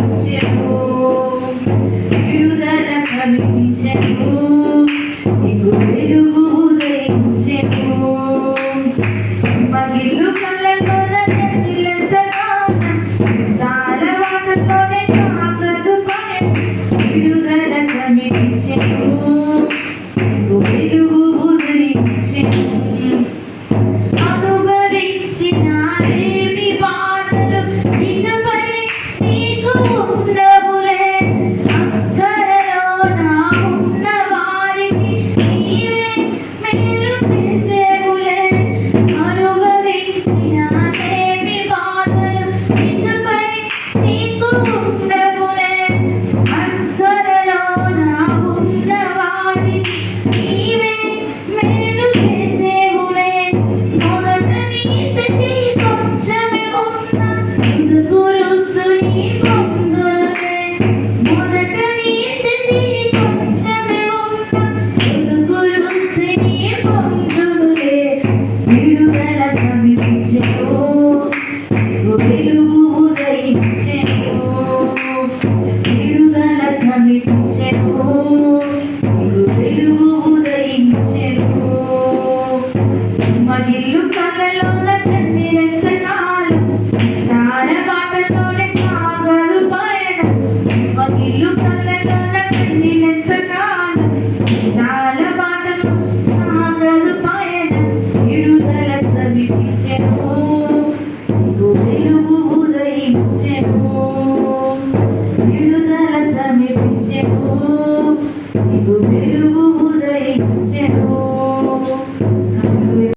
సమీపించము విడుదల సమీపించము నీకు వెలుగు Amen. సమీపించెను నీవు వెలుగు ఉదయించెను. చెమ్మగిల్లు కళ్ళలోన కన్నీరెంత కాలం స్నాన బాటలోనే సాగదు పయనం. చెమ్మగిల్లు కళ్ళలోన కన్నీరెంత కాలం స్నాన బాటలో సాగదు పయనం. విడుదల సమీపించెను. నీవు వెలుగు ఉదయించెను.